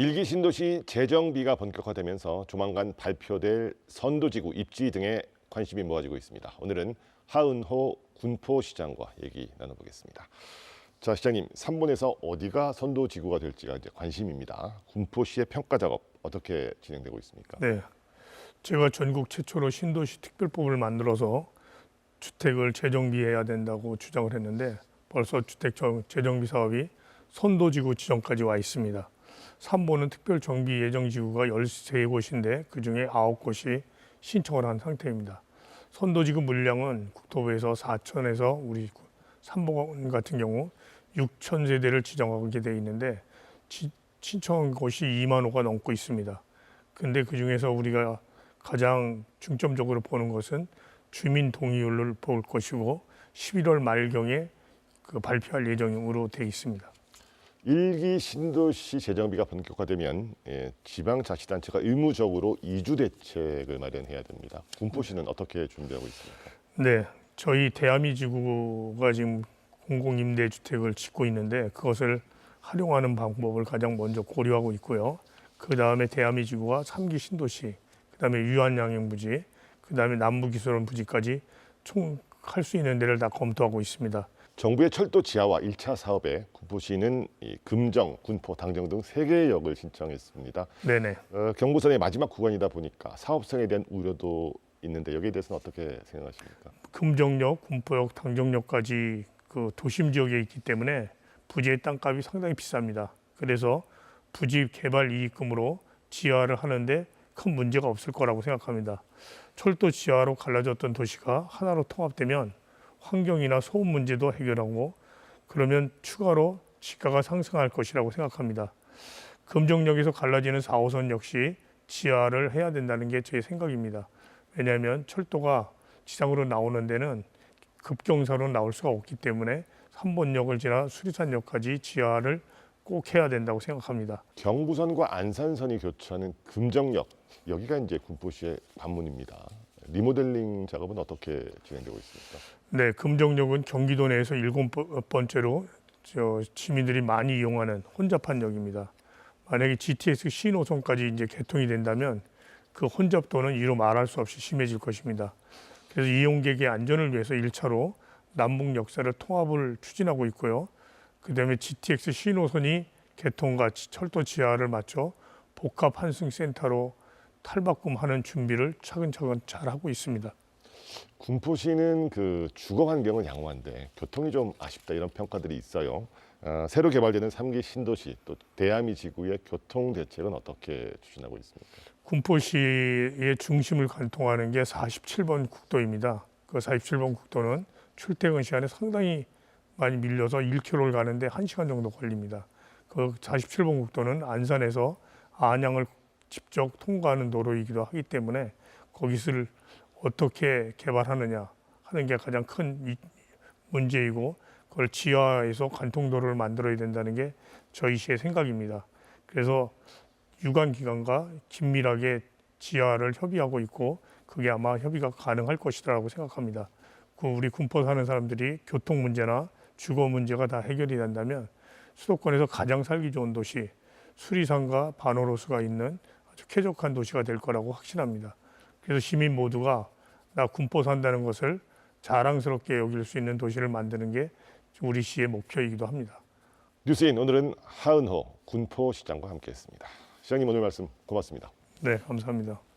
일기 신도시 재정비가 본격화되면서 조만간 발표될 선도지구 입지 등에 관심이 모아지고 있습니다. 오늘은 하은호 군포시장과 얘기 나눠보겠습니다. 자 시장님, 3번에서 어디가 선도지구가 될지가 이제 관심입니다. 군포시의 평가 작업 어떻게 진행되고 있습니까? 네. 제가 전국 최초로 신도시 특별법을 만들어서 주택을 재정비해야 된다고 주장을 했는데 벌써 주택 정- 재정비 사업이 선도지구 지정까지 와 있습니다. 3번은 특별 정비 예정 지구가 13곳인데 그중에 9곳이 신청을 한 상태입니다. 선도 지구 물량은 국토부에서 4천에서 우리 3번 같은 경우 6천 세대를 지정하게 돼 있는데 지- 신청한 곳이 2만 호가 넘고 있습니다. 근데 그 중에서 우리가 가장 중점적으로 보는 것은 주민 동의율을 볼 것이고 11월 말경에 그 발표할 예정으로 돼 있습니다. 일기 신도시 재정비가 본격화되면 예, 지방자치단체가 의무적으로 이주 대책을 마련해야 됩니다. 군포시는 어떻게 준비하고 있습니까? 네, 저희 대아미 지구가 지금 공공임대주택을 짓고 있는데 그것을 활용하는 방법을 가장 먼저 고려하고 있고요. 그 다음에 대아미 지구와 삼기 신도시, 그 다음에 유한양행 부지, 그 다음에 남부기술원 부지까지 총 할 수 있는 데를 다 검토하고 있습니다. 정부의 철도 지하화 1차 사업에 군포시는 이 금정, 군포, 당정 등 세 개의 역을 신청했습니다. 네네. 어, 경부선의 마지막 구간이다 보니까 사업성에 대한 우려도 있는데 여기에 대해서는 어떻게 생각하십니까? 금정역, 군포역, 당정역까지 그 도심 지역에 있기 때문에 부지의 땅값이 상당히 비쌉니다. 그래서 부지 개발 이익금으로 지하를 하는데 큰 문제가 없을 거라고 생각합니다. 철도 지하로 갈라졌던 도시가 하나로 통합되면 환경이나 소음 문제도 해결하고 그러면 추가로 지가가 상승할 것이라고 생각합니다. 금정역에서 갈라지는 4호선 역시 지하를 해야 된다는 게 제 생각입니다. 왜냐하면 철도가 지상으로 나오는 데는 급경사로 나올 수가 없기 때문에 3번역을 지나 수리산역까지 지하를 꼭 해야 된다고 생각합니다. 경부선과 안산선이 교차하는 금정역 여기가 이제 군포시의 관문입니다. 리모델링 작업은 어떻게 진행되고 있습니까? 네, 금정역은 경기도 내에서 일곱 번째로 저 시민들이 많이 이용하는 혼잡한 역입니다. 만약에 GTX 신호선까지 이제 개통이 된다면 그 혼잡도는 이루 말할 수 없이 심해질 것입니다. 그래서 이용객의 안전을 위해서 1차로 남북 역사를 통합을 추진하고 있고요. 그다음에 GTX 신호선이 개통과 지- 철도 지하를 맞춰 복합 환승 센터로 탈바꿈하는 준비를 차근차근 잘 하고 있습니다. 군포시는 그 주거 환경은 양호한데 교통이 좀 아쉽다 이런 평가들이 있어요. 어, 새로 개발되는 3기 신도시 또 대아미 지구의 교통 대책은 어떻게 추진하고 있습니까? 군포시의 중심을 관통하는 게 47번 국도입니다. 그 47번 국도는 출퇴근 시간에 상당히 많이 밀려서 1km를 가는데 1시간 정도 걸립니다. 그 47번 국도는 안산에서 안양을 직접 통과하는 도로이기도 하기 때문에 거기를 어떻게 개발하느냐 하는 게 가장 큰 이- 문제이고 그걸 지하에서 관통도로를 만들어야 된다는 게 저희 시의 생각입니다. 그래서 유관 기관과 긴밀하게 지하를 협의하고 있고 그게 아마 협의가 가능할 것이라고 생각합니다. 그 우리 군포 사는 사람들이 교통 문제나 주거 문제가 다 해결이 된다면 수도권에서 가장 살기 좋은 도시 수리산과 반호로수가 있는 쾌적한 도시가 될 거라고 확신합니다. 그래서 시민 모두가 나 군포 산다는 것을 자랑스럽게 여길 수 있는 도시를 만드는 게 우리 시의 목표이기도 합니다. 뉴스인 오늘은 하은호 군포시장과 함께했습니다. 시장님 오늘 말씀 고맙습니다. 네, 감사합니다.